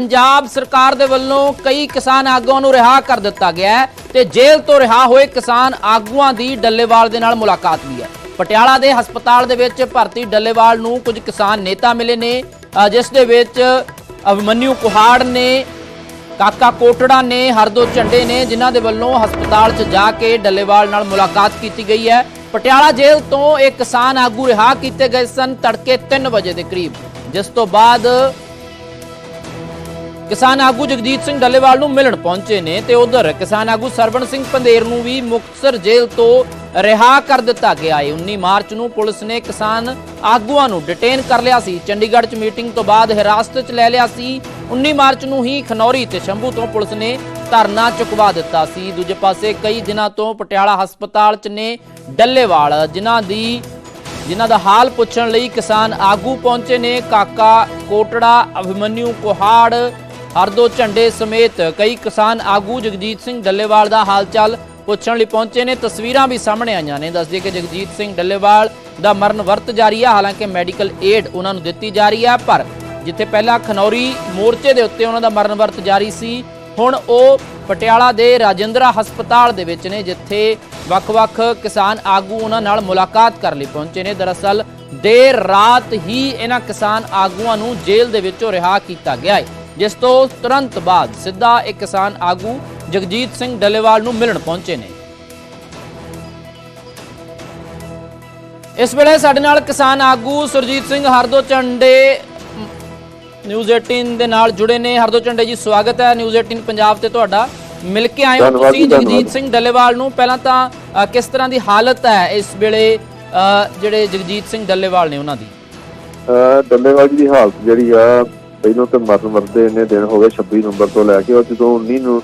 ਪੰਜਾਬ ਸਰਕਾਰ ਦੇ ਵੱਲੋਂ ਕਈ ਕਿਸਾਨ ਆਗੂਆਂ ਨੂੰ ਰਿਹਾ ਕਰ ਦਿੱਤਾ ਗਿਆ ਹੈ ਤੇ ਜੇਲ੍ਹ ਤੋਂ ਰਿਹਾ ਹੋਏ ਕਿਸਾਨ ਆਗੂਆਂ ਦੀ ਡੱਲੇਵਾਲ ਦੇ ਨਾਲ ਮੁਲਾਕਾਤ ਵੀ ਹੈ। ਪਟਿਆਲਾ ਦੇ ਹਸਪਤਾਲ ਦੇ ਵਿੱਚ ਭਰਤੀ ਡੱਲੇਵਾਲ ਨੂੰ ਕੁਝ ਕਿਸਾਨ ਨੇਤਾ ਮਿਲੇ ਨੇ। ਜਿਸ ਦੇ ਵਿੱਚ ਅਭਿਮਨਿਊ ਕੁਹਾੜ ਨੇ, ਕਾਕਾ ਕੋਟੜਾ ਨੇ, ਹਰਦੋ ਝੰਡੇ ਨੇ, ਜਿਨ੍ਹਾਂ ਦੇ ਵੱਲੋਂ ਹਸਪਤਾਲ 'ਚ ਜਾ ਕੇ ਡੱਲੇਵਾਲ ਨਾਲ ਮੁਲਾਕਾਤ ਕੀਤੀ ਗਈ ਹੈ। ਪਟਿਆਲਾ ਜੇਲ੍ਹ ਤੋਂ ਇਹ ਕਿਸਾਨ ਆਗੂ ਰਿਹਾ ਕੀਤੇ ਗਏ ਸਨ ਤੜਕੇ 3 ਵਜੇ ਦੇ ਕਰੀਬ। ਜਿਸ ਤੋਂ ਬਾਅਦ ਕਿਸਾਨ ਆਗੂ ਜਗਜੀਤ ਸਿੰਘ ਡੱਲੇਵਾਲ ਨੂੰ ਮਿਲਣ ਪਹੁੰਚੇ ਨੇ ਤੇ ਉਧਰ ਕਿਸਾਨ ਆਗੂ ਸਰਵਣ ਸਿੰਘ ਪੰਦੇਰ ਨੂੰ ਵੀ ਮੁਕਤਸਰ ਜੇਲ੍ਹ ਤੋਂ ਰਿਹਾ ਕਰ ਦਿੱਤਾ ਗਿਆ ਹੈ। 19 ਮਾਰਚ ਨੂੰ ਪੁਲਿਸ ਨੇ ਕਿਸਾਨ ਆਗੂਆਂ ਨੂੰ ਡਿਟੇਨ ਕਰ ਲਿਆ ਸੀ। ਚੰਡੀਗੜ੍ਹ 'ਚ ਮੀਟਿੰਗ ਤੋਂ ਬਾਅਦ ਹਿਰਾਸਤ 'ਚ ਲੈ ਲਿਆ ਸੀ। 19 ਮਾਰਚ ਨੂੰ ਹੀ ਖਨੌਰੀ ਤੇ ਸ਼ੰਭੂ ਤੋਂ ਪੁਲਿਸ ਨੇ ਧਰਨਾ ਚੁਕਵਾ ਦਿੱਤਾ ਸੀ। ਦੂਜੇ ਪਾਸੇ ਕਈ ਦਿਨਾਂ ਤੋਂ ਪਟਿਆਲਾ ਹਸਪਤਾਲ 'ਚ ਨੇ ਡੱਲੇਵਾਲ, ਜਿਨ੍ਹਾਂ ਦੀ ਜਿਨ੍ਹਾਂ ਦਾ ਹਾਲ ਪੁੱਛਣ ਲਈ ਕਿਸਾਨ ਆਗੂ ਪਹੁੰਚੇ ਨੇ। ਕਾਕਾ ਕੋਟੜਾ ਅਭਿਮਨਿਊ ਕੋਹਾੜ ਹਰਦੋ ਝੰਡੇ ਸਮੇਤ ਕਈ ਕਿਸਾਨ ਆਗੂ ਜਗਜੀਤ ਸਿੰਘ ਡੱਲੇਵਾਲ ਦਾ ਹਾਲਚਾਲ ਪੁੱਛਣ ਲਈ ਪਹੁੰਚੇ ਨੇ। ਤਸਵੀਰਾਂ ਵੀ ਸਾਹਮਣੇ ਆਈਆਂ ਨੇ। ਦੱਸਦੀ ਕਿ ਜਗਜੀਤ ਸਿੰਘ ਡੱਲੇਵਾਲ ਦਾ ਮਰਨ ਵਰਤ ਜਾਰੀ ਹੈ ਹਾਲਾਂਕਿ ਮੈਡੀਕਲ ਏਡ ਉਹਨਾਂ ਨੂੰ ਦਿੱਤੀ ਜਾ ਰਹੀ ਹੈ ਪਰ ਜਿੱਥੇ ਪਹਿਲਾਂ ਖਨੌਰੀ ਮੋਰਚੇ ਦੇ ਉੱਤੇ ਉਹਨਾਂ ਦਾ ਮਰਨ ਵਰਤ ਜਾਰੀ ਸੀ, ਹੁਣ ਉਹ ਪਟਿਆਲਾ ਦੇ ਰਾਜਿੰਦਰਾ ਹਸਪਤਾਲ ਦੇ ਵਿੱਚ ਨੇ, ਜਿੱਥੇ ਵੱਖ-ਵੱਖ ਕਿਸਾਨ ਆਗੂ ਉਹਨਾਂ ਨਾਲ ਮੁਲਾਕਾਤ ਕਰਨ ਲਈ ਪਹੁੰਚੇ ਨੇ। ਦਰਅਸਲ ਦੇਰ ਰਾਤ ਹੀ ਇਹਨਾਂ ਕਿਸਾਨ ਆਗੂਆਂ ਨੂੰ ਜੇਲ੍ਹ ਦੇ ਵਿੱਚੋਂ ਰਿਹਾ ਕੀਤਾ ਗਿਆ ਹੈ। ਜਿਸ ਤੋਂ ਤੁਰੰਤ ਬਾਅਦ ਸਿੱਧਾ ਇੱਕ ਕਿਸਾਨ ਆਗੂ ਜਗਜੀਤ ਸਿੰਘ ਡੱਲੇਵਾਲ ਨੂੰ ਮਿਲਣ ਪਹੁੰਚੇ ਨੇ। ਇਸ ਵੇਲੇ ਸਾਡੇ ਨਾਲ ਕਿਸਾਨ ਆਗੂ ਸੁਰਜੀਤ ਸਿੰਘ ਹਰਦੋ ਚੰਡੇ ਨਿਊਜ਼ 18 ਦੇ ਨਾਲ ਜੁੜੇ ਨੇ। ਹਰਦੋ ਚੰਡੇ ਜੀ ਸਵਾਗਤ ਹੈ ਨਿਊਜ਼ 18 ਪੰਜਾਬ ਤੇ ਤੁਹਾਡਾ। ਮਿਲ ਕੇ ਆਏ ਹੋ ਤੁਸੀਂ। ਜਗਜੀਤ ਸਿੰਘ ਡੱਲੇਵਾਲ ਨੂੰ। ਪਹਿਲਾਂ ਤਾਂ ਕਿਸ ਤਰ੍ਹਾਂ ਦੀ ਹਾਲਤ ਹੈ ਇਸ ਵੇਲੇ ਜਿਹੜੇ ਜਗਜੀਤ ਸਿੰਘ ਡੱਲੇਵਾਲ ਨੇ ਉਹਨਾਂ ਦੀ? ਡੱਲੇਵਾਲ ਜੀ ਦੀ ਹਾਲਤ ਜਿਹੜੀ ਆ ਪਹਿਲਾਂ ਤੇ ਮਰਨ ਮਰਦੇ ਇੰਨੇ ਦਿਨ ਹੋ ਗਏ 26 ਨੰਬਰ ਤੋਂ ਲੈ ਕੇ ਉਹ ਜਦੋਂ 19 ਨੂੰ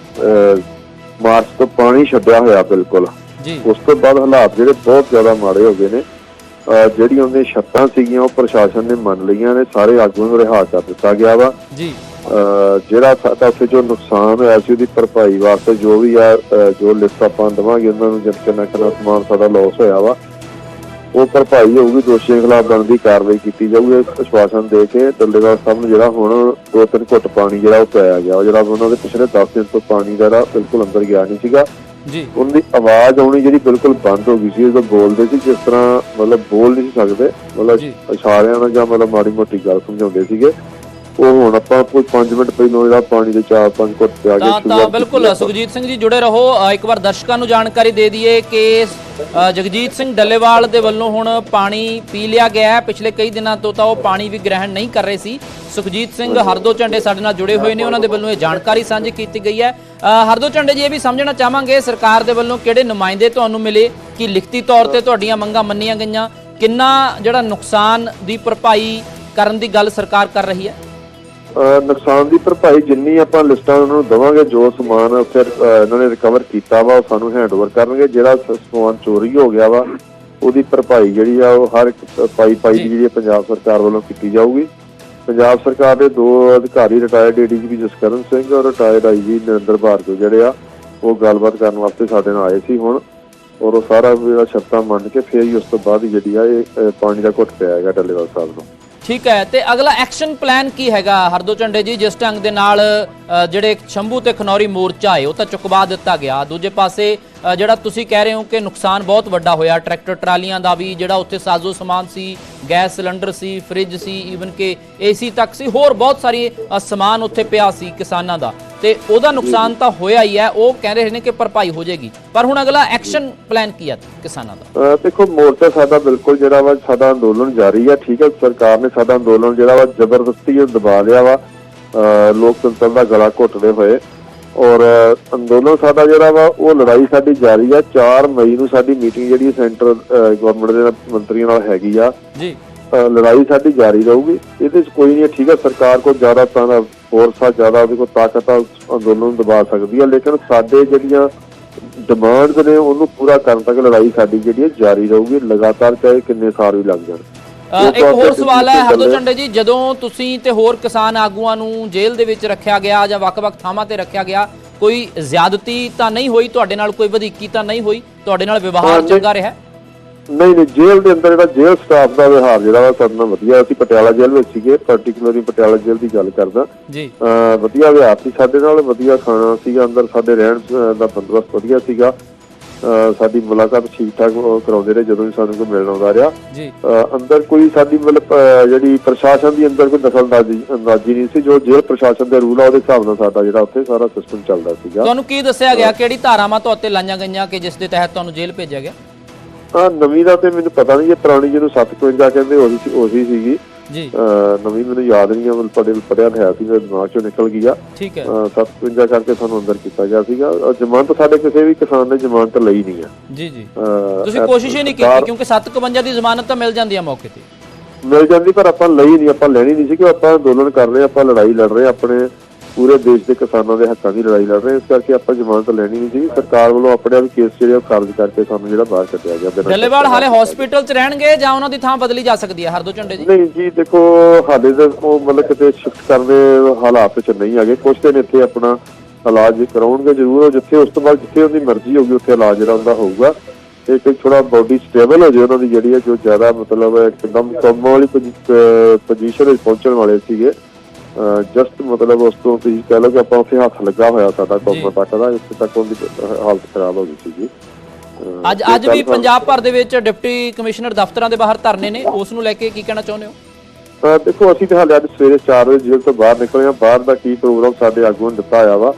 ਮਾਰਚ ਤੋਂ ਪਾਣੀ ਛੱਡਿਆ ਹੋਇਆ ਬਿਲਕੁਲ। ਜੀ। ਉਸ ਤੋਂ ਬਾਅਦ ਹਾਲਾਤ ਜਿਹੜੇ ਬਹੁਤ ਜ਼ਿਆਦਾ ਮਾੜੇ ਹੋ ਗਏ ਨੇ। ਅਹ, ਜਿਹੜੀਆਂ ਉਹਦੀਆਂ ਸ਼ਰਤਾਂ ਸੀਗੀਆਂ ਉਹ ਪ੍ਰਸ਼ਾਸਨ ਨੇ ਮੰਨ ਲਈਆਂ ਨੇ ਸਾਰੇ ਆਗੂਆਂ ਨੂੰ ਰਿਹਾ ਕਰ ਦਿੱਤਾ ਗਿਆ ਵਾ। ਜੀ। ਜਿਹੜਾ ਸਾਡਾ ਉੱਥੇ ਜੋ ਨੁਕਸਾਨ ਹੋਇਆ ਸੀ ਉਹਦੀ ਭਰਪਾਈ ਵਾਸਤੇ ਜੋ ਵੀ ਆ ਜੋ ਲਿਸਟ ਆਪਾਂ ਦੇਵਾਂਗੇ ਉਹਨਾਂ ਨੂੰ ਜਿਸ ਕਿੰਨਾ ਕਿੰਨਾ ਸਮਾਨ ਸਾਡਾ ਲਾਸ ਹੋਇਆ ਵਾ ਉਹ ਭਰਪਾਈ ਹੋਊਗੀ ਦੋਸ਼ੀਆਂ ਖਿਲਾਫ ਬਣਦੀ ਕਾਰਵਾਈ ਕੀਤੀ ਜਾਊਗੀ ਇਸ ਆਸ਼ਵਾਸਨ ਦੇ ਕੇ ਡੱਲੇਵਾਲ ਸਾਹਿਬ ਨੂੰ ਜਿਹੜਾ ਹੁਣ ਦੋ ਤਿੰਨ ਘੁੱਟ ਪਾਣੀ ਜਿਹੜਾ ਉਹ ਪਿਆਇਆ ਗਿਆ। ਵਾ, ਜਿਹੜਾ ਉਹਨਾਂ ਦੇ ਪਿਛਲੇ 10 ਦਿਨ ਤੋਂ ਪਾਣੀ ਦਾ ਬਿਲਕੁਲ ਅੰਦਰ ਗਿਆ ਨਹੀਂ ਸੀਗਾ। ਜੀ। ਉਹਨਾਂ ਦੀ ਆਵਾਜ਼ ਆਉਣੀ ਜਿਹੜੀ ਬਿਲਕੁਲ ਬੰਦ ਹੋ ਗਈ ਸੀ ਜਦੋਂ ਬੋਲਦੇ ਸੀ ਜਿਸ ਤਰ੍ਹਾਂ ਮਤਲਬ ਬੋਲ ਨਹੀਂ ਸਕਦੇ। ਮਤਲਬ। ਇਸ਼ਾਰਿਆਂ ਨਾਲ ਜਾਂ ਮਤਲਬ ਮਾੜੀ ਮੋਟੀ ਗੱਲ ਸਮਝਾਉਂਦੇ ਸੀਗੇ। ਉਹ ਹੁਣ ਆਪਾਂ ਕੋਈ 5 ਮਿੰਟ ਪਹਿਲਾਂ ਜਿਹੜਾ ਪਾਣੀ ਦੇ ਚਾਰ ਪੰਜ ਘੁੱਟ ਪਿਆ ਕੇ ਤਾਂ ਤਾਂ ਬਿਲਕੁਲ ਸੁਖਜੀਤ ਸਿੰਘ ਜੀ ਜੁੜੇ ਰਹੋ। ਅ, ਇੱਕ ਵਾਰ ਦਰਸ਼ਕਾਂ ਨੂੰ ਜਾਣਕਾਰੀ ਦੇ ਦਈਏ ਕਿ ਅ, ਜਗਜੀਤ ਸਿੰਘ ਡੱਲੇਵਾਲ ਦੇ ਵੱਲੋਂ ਹੁਣ ਪਾਣੀ ਪੀ ਲਿਆ ਗਿਆ ਹੈ। ਪਿਛਲੇ ਕਈ ਦਿਨਾਂ ਤੋਂ ਤਾਂ ਉਹ ਪਾਣੀ ਵੀ ਗ੍ਰਹਿਣ ਨਹੀਂ ਕਰ ਰਹੇ ਸੀ। ਸੁਖਜੀਤ ਸਿੰਘ ਹਰਦੋ ਝੰਡੇ ਸਾਡੇ ਨਾਲ ਜੁੜੇ ਹੋਏ ਨੇ। ਉਹਨਾਂ ਦੇ ਵੱਲੋਂ ਇਹ ਜਾਣਕਾਰੀ ਸਾਂਝੀ ਕੀਤੀ ਗਈ ਹੈ। ਅ, ਹਰਦੋ ਝੰਡੇ ਜੀ ਇਹ ਵੀ ਸਮਝਣਾ ਚਾਹਾਂਗੇ ਸਰਕਾਰ ਦੇ ਵੱਲੋਂ ਕਿਹੜੇ ਨੁਮਾਇੰਦੇ ਤੁਹਾਨੂੰ ਮਿਲੇ? ਕਿ ਲਿਖਤੀ ਤੌਰ ਤੇ ਤੁਹਾਡੀਆਂ ਮੰਗਾਂ ਮੰਨੀਆਂ ਗਈਆਂ? ਕਿੰਨਾ ਜਿਹੜਾ ਨੁਕਸਾਨ ਦੀ ਭਰਪਾਈ ਕਰਨ ਦੀ ਗੱਲ ਸਰਕਾਰ ਕਰ ਰਹੀ ਹੈ? ਨੁਕਸਾਨ ਦੀ ਭਰਪਾਈ ਜਿੰਨੀ ਆਪਾਂ ਲਿਸਟਾਂ ਉਹਨਾਂ ਨੂੰ ਦਵਾਂਗੇ ਜੋ ਸਮਾਨ ਉੱਥੇ ਇਹਨਾਂ ਨੇ ਰਿਕਵਰ ਕੀਤਾ ਵਾ ਉਹ ਸਾਨੂੰ ਹੈਂਡਓਵਰ ਕਰਨਗੇ। ਜਿਹੜਾ ਸਮਾਨ ਚੋਰੀ ਹੋ ਗਿਆ ਵਾ ਉਹਦੀ ਭਰਪਾਈ ਜਿਹੜੀ ਆ ਉਹ ਹਰ ਇੱਕ ਪਾਈ ਪਾਈ। ਦੀ ਜਿਹੜੀ ਪੰਜਾਬ ਸਰਕਾਰ ਵੱਲੋਂ ਕੀਤੀ ਜਾਊਗੀ। ਪੰਜਾਬ ਸਰਕਾਰ ਦੇ ਦੋ ਅਧਿਕਾਰੀ ਰਿਟਾਇਰਡ ਏਡੀਜੀਪੀ ਜਸਕਰਨ ਸਿੰਘ ਔਰ ਰਿਟਾਇਰਡ ਆਈਜੀ ਨਰਿੰਦਰ ਭਾਰਗਵ ਜਿਹੜੇ ਆ ਉਹ ਗੱਲਬਾਤ ਕਰਨ ਵਾਸਤੇ ਸਾਡੇ ਨਾਲ ਆਏ ਸੀ ਹੁਣ। ਔਰ ਉਹ ਸਾਰਾ ਜਿਹੜਾ ਸ਼ਰਤਾਂ ਮੰਨ ਕੇ ਫਿਰ ਹੀ ਉਸ ਤੋਂ ਬਾਅਦ ਜਿਹੜੀ ਆ ਇਹ ਪਾਣੀ ਦਾ ਘੁੱਟ ਪਿਆ ਹੈਗਾ ਡੱਲੇਵਾਲ ਸਾਹਿਬ ਨੂੰ। ਠੀਕ ਹੈ, ਤੇ ਅਗਲਾ ਐਕਸ਼ਨ ਪਲਾਨ ਕੀ ਹੈਗਾ? ਹਰਦੋ ਝੰਡੇ ਜੀ, ਜਿਸ ਢੰਗ ਦੇ ਨਾਲ ਜਿਹੜੇ ਸ਼ੰਭੂ ਤੇ ਖਨੌਰੀ ਮੋਰਚਾ ਹੈ, ਉਹ ਤਾਂ ਚੁਕਵਾ ਦਿੱਤਾ ਗਿਆ। ਦੂਜੇ ਪਾਸੇ ਜਿਹੜਾ ਤੁਸੀਂ ਕਹਿ ਰਹੇ ਹੋ ਕਿ ਨੁਕਸਾਨ ਬਹੁਤ ਵੱਡਾ ਹੋਇਆ, ਟਰੈਕਟਰ ਟਰਾਲੀਆਂ ਦਾ ਵੀ, ਜਿਹੜਾ ਉੱਥੇ ਸਾਜ਼ੋ ਸਮਾਨ ਸੀ, ਗੈਸ ਸਿਲੰਡਰ ਸੀ, ਫ੍ਰਿਜ ਸੀ ਈਵਨ ਕਿ ਏਸੀ ਤੱਕ ਸੀ, ਹੋਰ ਬਹੁਤ ਸਾਰੀ ਸਮਾਨ ਉੱਥੇ ਪਿਆ ਸੀ ਕਿਸਾਨਾਂ ਦਾ। ਤੇ ਉਹਦਾ ਨੁਕਸਾਨ ਤਾਂ ਹੋਇਆ ਹੀ ਹੈ, ਉਹ ਕਹਿ ਰਹੇ ਨੇ ਕਿ ਭਰਪਾਈ ਹੋ ਜਾਏਗੀ। ਪਰ ਹੁਣ ਅਗਲਾ ਐਕਸ਼ਨ ਪਲਾਨ ਕੀ ਹੈ ਕਿਸਾਨਾਂ ਦਾ? ਦੇਖੋ, ਮੋਰਚਾ ਸਾਡਾ ਬਿਲਕੁਲ ਜਿਹੜਾ ਵਾ, ਸਾਡਾ ਅੰਦੋਲਨ ਜਾਰੀ ਆ ਠੀਕ ਹੈ, ਸਰਕਾਰ ਨੇ ਸਾਡਾ ਅੰਦੋਲਨ ਜਿਹੜਾ ਵਾ, ਜ਼ਬਰਦਸਤੀ ਦਬਾ ਲਿਆ ਵਾ। ਲੋਕਤੰਤਰ ਦਾ ਗਲਾ ਘੁੱਟਦੇ ਹੋਏ ਔਰ ਅੰਦੋਲਨ ਸਾਡਾ ਜਿਹੜਾ ਵਾ ਉਹ ਲੜਾਈ ਸਾਡੀ ਜਾਰੀ ਆ। 4 ਮਈ ਨੂੰ ਸਾਡੀ ਮੀਟਿੰਗ ਜਿਹੜੀ ਸੈਂਟਰ ਗਵਰਨਮੈਂਟ ਦੇ ਮੰਤਰੀਆਂ ਨਾਲ ਹੈਗੀ ਆ। ਜੀ। ਲੜਾਈ ਸਾਡੀ ਜਾਰੀ ਰਹੂਗੀ। ਇਹਦੇ 'ਚ ਕੋਈ ਨਹੀਂ ਠੀਕ ਹੈ ਸਰਕਾਰ ਕੋਲ ਜ਼ਿਆਦਾ ਤਾਂ ਫੋਰਸ ਆ ਜ਼ਿਆਦਾ ਉਹਦੇ ਕੋਲ ਤਾਕਤ ਆ ਅੰਦੋਲਨ ਨੂੰ ਦਬਾ ਸਕਦੀ ਆ। ਲੇਕਿਨ ਸਾਡੇ ਜਿਹੜੀਆਂ ਡਿਮਾਂਡਸ ਨੇ ਉਹਨੂੰ ਪੂਰਾ ਕਰਨ ਤੱਕ ਲੜਾਈ ਸਾਡੀ ਜਿਹੜੀ ਹੈ ਜਾਰੀ ਰਹੂਗੀ। ਲਗਾਤਾਰ ਚਾਹੇ ਕਿੰਨੇ ਸਾਲ ਵੀ ਲੱਗ ਜਾਣ। ਇੱਕ ਹੋਰ ਸਵਾਲ ਹੈ ਤੁਸੀਂ ਹਰਦੋ ਚੱਲੇ- ਝੰਡੇ ਜੀ ਜਦੋਂ ਤੁਸੀਂ ਤੇ ਹੋਰ ਕਿਸਾਨ ਆਗੂਆਂ ਨੂੰ ਜੇਲ੍ਹ ਦੇ ਵਿੱਚ ਰੱਖਿਆ ਗਿਆ ਜਾਂ ਵੱਖ-ਵੱਖ ਥਾਵਾਂ ਤੇ ਰੱਖਿਆ ਗਿਆ ਕੋਈ ਜ਼ਿਆਦਤੀ ਤਾਂ ਨਹੀਂ ਹੋਈ? ਤੁਹਾਡੇ ਨਾਲ ਕੋਈ ਵਧੀਕੀ ਤਾਂ ਨਹੀਂ ਹੋਈ? ਤੁਹਾਡੇ ਨਾਲ ਵਿਵਹਾਰ। ਚੰਗਾ ਰਿਹਾ? ਨਹੀਂ ਨਹੀਂ ਜੇਲ੍ਹ ਦੇ ਅੰਦਰ ਜਿਹੜਾ ਜੇਲ੍ਹ ਸਟਾਫ ਦਾ ਵਿਵਹਾਰ ਜਿਹੜਾ ਵਾ ਸਾਡੇ ਨਾਲ ਵਧੀਆ ਅਸੀਂ ਪਟਿਆਲਾ ਜੇਲ੍ਹ ਵਿੱਚ ਸੀਗੇ ਪਾਰਟਿਕੂਲਰਲੀ ਪਟਿਆਲਾ ਜੇਲ੍ਹ ਦੀ ਗੱਲ ਕਰਦਾ। ਜੀ। ਵਧੀਆ ਵਿਵਹਾਰ ਸੀ ਸਾਡੇ ਨਾਲ ਵਧੀਆ ਖਾਣਾ ਸੀਗਾ ਅੰਦਰ ਸਾਡੇ ਰਹਿਣ ਦਾ ਬੰਦੋਬਸਤ ਵਧੀਆ ਸੀਗਾ। ਸਾਡੀ ਮੁਲਾਕਾਤ ਠੀਕ ਠਾਕ ਕਰਾਉਂਦੇ ਰਹੇ ਜਦੋਂ ਵੀ ਸਾਨੂੰ ਕੋਈ ਮਿਲਣ ਆਉਂਦਾ ਰਿਹਾ। ਜੀ। ਅੰਦਰ ਕੋਈ ਸਾਡੀ ਮਤਲਬ ਜਿਹੜੀ ਪ੍ਰਸ਼ਾਸਨ ਦੀ ਅੰਦਰ ਕੋਈ ਦਖਲਅੰਦਾਜ਼ੀ ਅੰਦਾਜ਼ੀ ਨਹੀਂ ਸੀ ਜੋ ਜੇਲ੍ਹ ਪ੍ਰਸ਼ਾਸਨ ਦੇ ਰੂਲ ਆ ਉਹਦੇ ਹਿਸਾਬ ਨਾਲ ਸਾਡਾ ਜਿਹੜਾ ਉੱਥੇ ਸਾਰਾ ਸਿਸਟਮ ਚੱਲਦਾ ਸੀਗਾ। ਤੁਹਾਨੂੰ ਕੀ ਦੱਸਿਆ ਗਿਆ? ਕਿਹੜੀ ਧਾਰਾਵਾਂ ਤੋਂ ਉੱਤੇ ਲਾਈਆਂ ਗਈਆਂ ਕਿ ਜਿਸ ਦੇ ਤਹਿਤ ਤੁਹਾਨੂੰ ਜੇਲ੍ਹ ਭੇਜਿਆ ਗਿਆ? ਆ ਨਵੀਂ ਦਾ ਤੇ ਮੈਨੂੰ ਪਤਾ ਨਹੀਂ ਇਹ ਪੁਰਾਣੀ ਜਿਹਨੂੰ 751 ਕਹਿੰਦੇ ਉਹੀ ਸੀ ਉਹੀ ਸੀਗੀ। ਜੀ। ਨਵੀਂ ਮੈਨੂੰ ਯਾਦ ਨਹੀਂ ਆ ਮਤਲਬ ਪੜ੍ਹੇ ਪੜਿਆ ਹੈ ਸੀ ਮੇਰੇ ਦਿਮਾਗ ਚੋਂ ਨਿਕਲ ਗਿਆ। ਠੀਕ ਹੈ। ਅਹ 751 ਕਰਕੇ ਸਾਨੂੰ ਅੰਦਰ ਕੀਤਾ ਗਿਆ ਸੀਗਾ। ਜ਼ਮਾਨਤ ਸਾਡੇ ਕਿਸੇ ਵੀ ਕਿਸਾਨ ਨੇ ਜ਼ਮਾਨਤ ਲਈ ਨਹੀਂ ਆ। ਜੀ ਜੀ। ਅਹ ਤੁਸੀਂ ਕੋਸ਼ਿਸ਼ ਹੀ ਨਹੀਂ ਕੀਤੀ ਕਿਉਂਕਿ 751 ਦੀ ਜ਼ਮਾਨਤ ਤਾਂ ਮਿਲ ਜਾਂਦੀ ਹੈ ਮੌਕੇ ਤੇ। ਮਿਲ ਜਾਂਦੀ ਪਰ ਆਪਾਂ ਲਈ ਨਹੀਂ ਆਪਾਂ ਲੈਣੀ ਨਹੀਂ ਸੀ ਕਿ ਆਪਾਂ ਅੰਦੋਲਨ ਕਰ ਰਹੇ ਆਪਾਂ ਲੜਾਈ ਲੜ ਰਹੇ ਆਪਣੇ ਪੂਰੇ ਦੇਸ਼ ਦੇ ਕਿਸਾਨਾਂ ਦੇ ਹੱਕਾਂ ਦੀ ਲੜਾਈ ਲੜ ਰਹੇ ਇਸ ਕਰਕੇ ਆਪਾਂ ਜ਼ਮਾਨਤ ਲੈਣੀ ਨਹੀਂ ਸੀ ਸਰਕਾਰ ਵੱਲੋਂ ਆਪਣੇ ਆਪ ਕੇਸ ਜਿਹੜੇ ਖਾਰਜ ਕਰਕੇ ਸਾਨੂੰ ਜਿਹੜਾ ਬਾਹਰ ਕੱਢਿਆ ਗਿਆ। ਡੱਲੇਵਾਲ ਹਾਲੇ ਹਸਪੀਟਲ 'ਚ ਰਹਿਣਗੇ ਜਾਂ ਉਹਨਾਂ ਦੀ ਥਾਂ ਬਦਲੀ ਜਾ ਸਕਦੀ ਹੈ? ਹਰਦੋ ਝੰਡੇ ਜੀ। ਨਹੀਂ ਜੀ ਦੇਖੋ ਹਾਲੇ ਤਾਂ ਉਹ ਮਤਲਬ ਕਿਤੇ ਸ਼ਿਫਟ ਕਰਨ ਦੇ ਹਾਲਾਤ ਚ ਨਹੀਂ ਹੈਗੇ। ਕੁਝ ਦਿਨ ਇੱਥੇ ਆਪਣਾ ਇਲਾਜ ਕਰਾਉਣਗੇ ਜ਼ਰੂਰ। ਉਹ ਜਿੱਥੇ ਉਸ ਤੋਂ ਬਾਅਦ ਜਿੱਥੇ ਉਹਦੀ ਮਰਜ਼ੀ ਹੋਊਗੀ ਉੱਥੇ ਇਲਾਜ ਜਿਹੜਾ ਹੋਊਗਾ। ਤੇ ਕੋਈ ਥੋੜਾ ਬਾਡੀ ਸਟੇਬਲ ਹੋ ਜਾਏ ਉਹਨਾਂ ਦੀ ਜਿਹੜੀ ਹੈ ਜੋ ਜ਼ਿਆਦਾ ਮਤਲਬ ਇੱਕਦਮ ਕੰਮ ਵਾਲੀ ਪੋਜੀਸ਼ਨ ਵਿੱਚ ਪਹੁੰਚਣ ਵਾਲੇ ਸੀਗੇ। ਜਸਟ ਮਤਲਬ ਉਸ ਤੋਂ ਤੁਸੀਂ ਕਹਿ ਲਓ ਕਿ ਆਪਾਂ ਉੱਥੇ ਹੱਥ ਲੱਗਾ ਹੋਇਆ ਸਾਡਾ ਕੰਮ ਤੱਕ ਦਾ ਇੱਥੇ ਤੱਕ ਉਹਦੀ ਹਾਲਤ ਖਰਾਬ ਹੋ ਗਈ ਸੀਗੀ ਅੱਜ ਅੱਜ ਵੀ ਪੰਜਾਬ ਭਰ ਦੇ ਵਿੱਚ ਡਿਪਟੀ ਕਮਿਸ਼ਨਰ ਦਫ਼ਤਰਾਂ ਦੇ ਬਾਹਰ ਧਰਨੇ ਨੇ ਉਸ ਨੂੰ ਲੈ ਕੇ ਕੀ ਕਹਿਣਾ ਚਾਹੁੰਦੇ ਹੋ? ਦੇਖੋ ਅਸੀਂ ਤਾਂ ਹਾਲੇ ਅੱਜ ਸਵੇਰੇ 4 ਵਜੇ ਜੇਲ੍ਹ ਤੋਂ ਬਾਹਰ ਨਿਕਲੇ ਹਾਂ। ਬਾਹਰ ਦਾ ਕੀ ਪ੍ਰੋਗਰਾਮ ਸਾਡੇ ਆਗੂਆਂ ਨੇ ਦਿੱਤਾ ਹੋਇਆ ਵਾ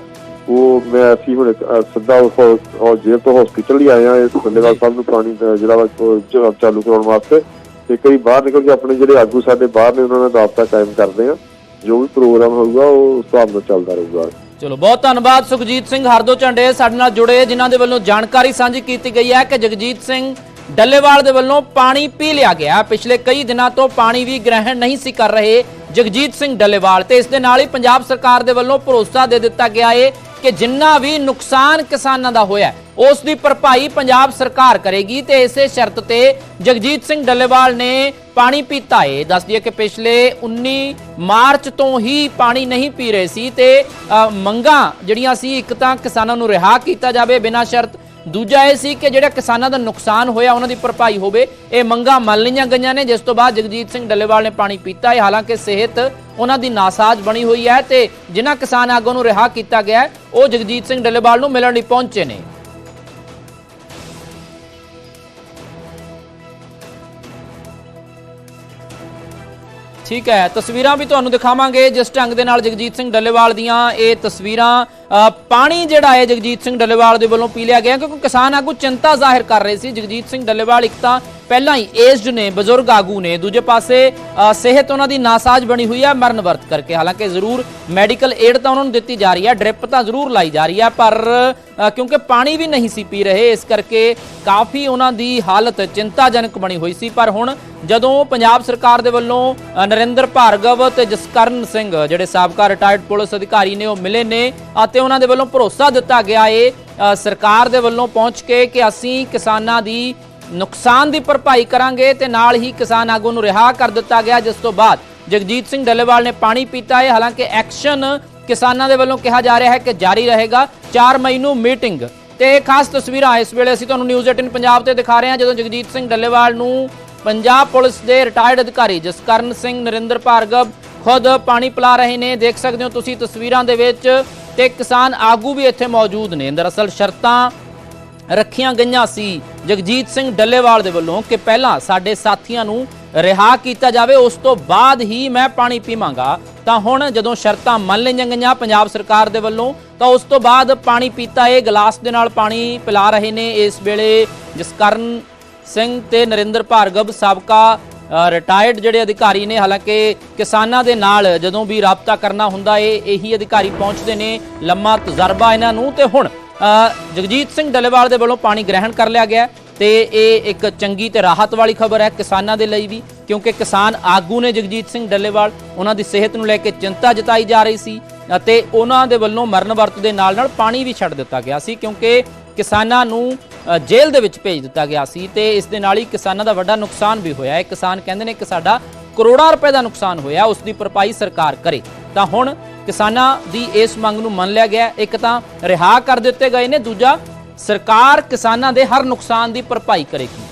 ਉਹ ਮੈਂ ਅਸੀਂ ਹੁਣ ਸਿੱਧਾ ਉਹ ਜੇਲ੍ਹ ਤੋਂ ਹਸਪੀਟਲ ਹੀ ਆਏ ਆ ਇਸ ਬੰਦੇਵਾਲ ਸਾਹਿਬ ਨੂੰ ਪਾਣੀ ਜਿਹੜਾ ਵਾ ਚਾਲੂ ਕਰਾਉਣ ਵਾਸਤੇ। ਤੇ ਕਈ ਬਾਹਰ ਨਿਕਲ ਕੇ ਆਪਣੇ ਜਿਹੜੇ ਆਗੂ ਸਾਡੇ ਬਾਹਰ ਨੇ ਉਹਨਾਂ ਨਾਲ ਦਾਬਤਾ ਕਾਇਮ ਕਰਦੇ ਆ ਜੋ ਵੀ ਪ੍ਰੋਗਰਾਮ ਹੋਊਗਾ, ਉਹ ਉਸ ਹਿਸਾਬ ਨਾਲ ਚੱਲਦਾ ਰਹੂਗਾ। ਚਲੋ, ਬਹੁਤ ਧੰਨਵਾਦ ਸੁਖਜੀਤ ਸਿੰਘ ਹਰਦੋ ਝੰਡੇ ਸਾਡੇ ਨਾਲ ਜੁੜੇ, ਜਿਨ੍ਹਾਂ ਦੇ ਵੱਲੋਂ ਜਾਣਕਾਰੀ ਸਾਂਝੀ ਕੀਤੀ ਗਈ ਹੈ ਕਿ ਜਗਜੀਤ ਸਿੰਘ ਡੱਲੇਵਾਲ ਦੇ ਵੱਲੋਂ ਪਾਣੀ ਪੀ ਲਿਆ ਗਿਆ। ਪਿਛਲੇ ਕਈ ਦਿਨਾਂ ਤੋਂ ਪਾਣੀ ਵੀ ਗ੍ਰਹਿਣ ਨਹੀਂ ਸੀ ਕਰ ਰਹੇ ਜਗਜੀਤ ਸਿੰਘ ਡੱਲੇਵਾਲ। ਤੇ ਇਸ ਦੇ ਨਾਲ ਹੀ ਪੰਜਾਬ ਸਰਕਾਰ ਦੇ ਵੱਲੋਂ ਭਰੋਸਾ ਦੇ ਦਿੱਤਾ ਗਿਆ ਏ ਕਿ ਜਿੰਨਾ ਵੀ ਨੁਕਸਾਨ ਕਿਸਾਨਾਂ ਦਾ ਹੋਇਆ ਉਸ ਦੀ ਭਰਪਾਈ ਪੰਜਾਬ ਸਰਕਾਰ ਕਰੇਗੀ ਤੇ ਇਸੇ ਸ਼ਰਤ ਤੇ ਜਗਜੀਤ ਸਿੰਘ ਡੱਲੇਵਾਲ ਨੇ ਪਾਣੀ ਪੀਤਾ ਏ। ਦੱਸ ਦਈਏ ਕਿ ਪਿਛਲੇ 19 ਮਾਰਚ ਤੋਂ ਹੀ ਪਾਣੀ ਨਹੀਂ ਪੀ ਰਹੇ ਸੀ ਤੇ ਮੰਗਾਂ ਜਿਹੜੀਆਂ ਸੀ, ਇੱਕ ਤਾਂ ਕਿਸਾਨਾਂ ਨੂੰ ਰਿਹਾ ਕੀਤਾ ਜਾਵੇ ਬਿਨਾਂ ਸ਼ਰਤ ਦੂਜਾ ਇਹ ਸੀ ਕਿ ਜਿਹੜਾ ਕਿਸਾਨਾਂ ਦਾ ਨੁਕਸਾਨ ਹੋਇਆ ਉਹਨਾਂ ਦੀ ਭਰਪਾਈ ਹੋਵੇ ਇਹ ਮੰਗਾਂ ਮੰਨ ਲਈਆਂ ਗਈਆਂ ਨੇ। ਜਿਸ ਤੋਂ ਬਾਅਦ ਜਗਜੀਤ ਸਿੰਘ ਡੱਲੇਵਾਲ ਨੇ ਪਾਣੀ ਪੀਤਾ ਹੈ। ਹਾਲਾਂਕਿ ਸਿਹਤ ਉਹਨਾਂ ਦੀ ਨਾਸਾਜ਼ ਬਣੀ ਹੋਈ ਹੈ ਤੇ ਜਿਨ੍ਹਾਂ ਕਿਸਾਨ ਆਗੂਆਂ ਨੂੰ ਰਿਹਾ ਕੀਤਾ ਗਿਆ ਹੈ, ਉਹ ਜਗਜੀਤ ਸਿੰਘ ਡੱਲੇਵਾਲ ਨੂੰ ਮਿਲਣ ਲਈ ਪਹੁੰਚੇ ਨੇ। ਠੀਕ ਹੈ ਤਸਵੀਰਾਂ ਵੀ ਤੁਹਾਨੂੰ ਦਿਖਾਵਾਂਗੇ। ਜਿਸ ਢੰਗ ਦੇ ਨਾਲ ਜਗਜੀਤ ਸਿੰਘ ਡੱਲੇਵਾਲ ਦੀਆਂ ਇਹ ਤਸਵੀਰਾਂ ਅ, ਪਾਣੀ ਜਿਹੜਾ ਹੈ ਜਗਜੀਤ ਸਿੰਘ ਡੱਲੇਵਾਲ ਦੇ ਵੱਲੋਂ ਪੀ ਲਿਆ ਗਿਆ ਕਿਉਂਕਿ ਕਿਸਾਨ ਆਗੂ ਚਿੰਤਾ ਜ਼ਾਹਿਰ ਕਰ ਰਹੇ ਸੀ। ਜਗਜੀਤ ਸਿੰਘ ਡੱਲੇਵਾਲ ਇੱਕ ਤਾਂ ਪਹਿਲਾਂ ਹੀ ਏਜਡ ਨੇ, ਬਜ਼ੁਰਗ ਆਗੂ ਨੇ, ਦੂਜੇ ਪਾਸੇ ਸਿਹਤ ਉਹਨਾਂ ਦੀ ਨਾਸਾਜ਼ ਬਣੀ ਹੋਈ ਹੈ ਮਰਨ ਵਰਤ ਕਰਕੇ। ਹਾਲਾਂਕਿ ਜ਼ਰੂਰ ਮੈਡੀਕਲ ਏਡ ਤਾਂ ਉਹਨਾਂ ਨੂੰ ਦਿੱਤੀ ਜਾ ਰਹੀ ਹੈ ਡ੍ਰਿਪ ਤਾਂ ਜ਼ਰੂਰ ਲਾਈ ਜਾ ਰਹੀ ਹੈ ਪਰ ਕਿਉਂਕਿ ਪਾਣੀ ਵੀ ਨਹੀਂ ਸੀ ਪੀ ਰਹੇ, ਇਸ ਕਰਕੇ ਕਾਫੀ ਉਹਨਾਂ ਦੀ ਹਾਲਤ ਚਿੰਤਾਜਨਕ ਬਣੀ ਹੋਈ ਸੀ। ਪਰ ਹੁਣ ਜਦੋਂ ਪੰਜਾਬ ਸਰਕਾਰ ਦੇ ਵੱਲੋਂ ਨਰਿੰਦਰ ਭਾਰਗਵ ਤੇ ਜਸਕਰਨ ਸਿੰਘ, ਜਿਹੜੇ ਸਾਬਕਾ ਰਿਟਾਇਰਡ ਪੁਲਿਸ ਅਧਿਕਾਰੀ ਨੇ, ਉਹ ਮਿਲੇ ਨੇ ਅਤੇ ਉਹਨਾਂ ਦੇ ਵੱਲੋਂ ਭਰੋਸਾ ਦਿੱਤਾ ਗਿਆ ਏ ਸਰਕਾਰ ਦੇ ਵੱਲੋਂ ਪਹੁੰਚ ਕੇ ਕਿ ਅਸੀਂ ਕਿਸਾਨਾਂ ਦੀ ਨੁਕਸਾਨ ਦੀ ਭਰਪਾਈ ਕਰਾਂਗੇ ਤੇ ਨਾਲ ਹੀ ਕਿਸਾਨ ਆਗੂ ਨੂੰ ਰਿਹਾ ਕਰ ਦਿੱਤਾ ਗਿਆ, ਜਿਸ ਤੋਂ ਬਾਅਦ ਜਗਜੀਤ ਸਿੰਘ ਡੱਲੇਵਾਲ ਨੇ ਪਾਣੀ ਪੀਤਾ ਹੈ। ਹਾਲਾਂਕਿ ਐਕਸ਼ਨ ਕਿਸਾਨਾਂ ਦੇ ਵੱਲੋਂ ਕਿਹਾ ਜਾ ਰਿਹਾ ਹੈ ਕਿ ਜਾਰੀ ਰਹੇਗਾ। 4 ਮਈ ਨੂੰ ਮੀਟਿੰਗ ਤੇ ਖਾਸ ਤਸਵੀਰਾਂ ਇਸ ਵੇਲੇ ਅਸੀਂ ਤੁਹਾਨੂੰ ਨਿਊਜ਼ 18 ਪੰਜਾਬ ਤੇ ਦਿਖਾ ਰਹੇ ਹਾਂ, ਜਦੋਂ ਜਗਜੀਤ ਸਿੰਘ ਡੱਲੇਵਾਲ ਨੂੰ ਪੰਜਾਬ ਪੁਲਿਸ ਦੇ ਰਿਟਾਇਰਡ ਅਧਿਕਾਰੀ ਜਸਕਰਨ ਸਿੰਘ ਨਰਿੰਦਰ ਭਾਰਗਵ ਖੁਦ ਪਾਣੀ ਪਿਲਾ ਰਹੇ ਨੇ। ਦੇਖ ਸਕਦੇ ਹੋ ਤੁਸੀਂ ਤਸਵੀਰਾਂ ਦੇ ਵਿੱਚ ਤੇ ਕਿਸਾਨ ਆਗੂ ਵੀ ਇੱਥੇ ਮੌਜੂਦ ਨੇ। ਦਰਅਸਲ ਸ਼ਰਤਾਂ ਰੱਖੀਆਂ ਗਈਆਂ ਸੀ। ਜਗਜੀਤ ਸਿੰਘ ਡੱਲੇਵਾਲ ਦੇ ਵੱਲੋਂ ਕਿ ਪਹਿਲਾਂ ਸਾਡੇ ਸਾਥੀਆਂ ਨੂੰ ਰਿਹਾ ਕੀਤਾ ਜਾਵੇ, ਉਸ ਤੋਂ ਬਾਅਦ ਹੀ ਮੈਂ ਪਾਣੀ ਪੀਵਾਂਗਾ। ਤਾਂ ਹੁਣ ਜਦੋਂ ਸ਼ਰਤਾਂ ਮੰਨ ਲਈਆਂ ਗਈਆਂ ਪੰਜਾਬ ਸਰਕਾਰ ਦੇ ਵੱਲੋਂ, ਤਾਂ ਉਸ ਤੋਂ ਬਾਅਦ ਪਾਣੀ ਪੀਤਾ, ਇਹ ਗਲਾਸ ਦੇ ਨਾਲ ਪਾਣੀ ਪਿਲਾ ਰਹੇ ਨੇ ਇਸ ਵੇਲੇ ਜਸਕਰਨ ਸਿੰਘ ਤੇ ਨਰਿੰਦਰ ਭਾਰਗਵ, ਸਾਬਕਾ ਰਿਟਾਇਰਡ ਜਿਹੜੇ ਅਧਿਕਾਰੀ ਨੇ, ਹਾਲਾਂਕਿ ਕਿਸਾਨਾਂ ਦੇ ਨਾਲ ਜਦੋਂ ਵੀ ਰਾਬਤਾ ਕਰਨਾ ਹੁੰਦਾ ਏ ਇਹੀ ਅਧਿਕਾਰੀ ਪਹੁੰਚਦੇ ਨੇ। ਲੰਮਾ ਤਜਰਬਾ ਇਹਨਾਂ ਨੂੰ ਤੇ ਹੁਣ ਜਗਜੀਤ ਸਿੰਘ ਡੱਲੇਵਾਲ ਦੇ ਵੱਲੋਂ ਪਾਣੀ ਗ੍ਰਹਿਣ ਕਰ ਲਿਆ ਗਿਆ ਹੈ ਤੇ ਇਹ ਇੱਕ ਚੰਗੀ ਤੇ ਰਾਹਤ ਵਾਲੀ ਖਬਰ ਹੈ ਕਿਸਾਨਾਂ ਦੇ ਲਈ ਵੀ, ਕਿਉਂਕਿ ਕਿਸਾਨ ਆਗੂ ਨੇ ਜਗਜੀਤ ਸਿੰਘ ਡੱਲੇਵਾਲ, ਉਹਨਾਂ ਦੀ ਸਿਹਤ ਨੂੰ ਲੈ ਕੇ ਚਿੰਤਾ ਜਤਾਈ ਜਾ ਰਹੀ ਸੀ, ਅਤੇ ਉਹਨਾਂ ਦੇ ਵੱਲੋਂ ਮਰਨ ਵਰਤ ਦੇ ਨਾਲ ਨਾਲ ਪਾਣੀ ਵੀ ਛੱਡ ਦਿੱਤਾ ਗਿਆ ਸੀ, ਕਿਉਂਕਿ ਕਿਸਾਨਾਂ ਨੂੰ ਜੇਲ੍ਹ ਦੇ ਵਿੱਚ ਭੇਜ ਦਿੱਤਾ ਗਿਆ ਸੀ, ਤੇ ਇਸ ਦੇ ਨਾਲ ਹੀ ਕਿਸਾਨਾਂ ਦਾ ਵੱਡਾ ਨੁਕਸਾਨ ਵੀ ਹੋਇਆ ਹੈ। ਕਿਸਾਨ ਕਹਿੰਦੇ ਨੇ ਕਿ ਸਾਡਾ ਕਰੋੜਾਂ ਰੁਪਏ ਦਾ ਨੁਕਸਾਨ ਹੋਇਆ, ਉਸ ਦੀ ਭਰਪਾਈ ਸਰਕਾਰ ਕਰੇ। ਤਾਂ ਹੁਣ ਕਿਸਾਨਾਂ ਦੀ ਇਸ ਮੰਗ ਨੂੰ ਮੰਨ ਲਿਆ ਗਿਆ। ਇੱਕ ਤਾਂ ਰਿਹਾ ਕਰ ਦਿੱਤੇ ਗਏ ਨੇ, ਦੂਜਾ ਸਰਕਾਰ ਕਿਸਾਨਾਂ ਦੇ ਹਰ ਨੁਕਸਾਨ ਦੀ ਭਰਪਾਈ ਕਰੇਗੀ।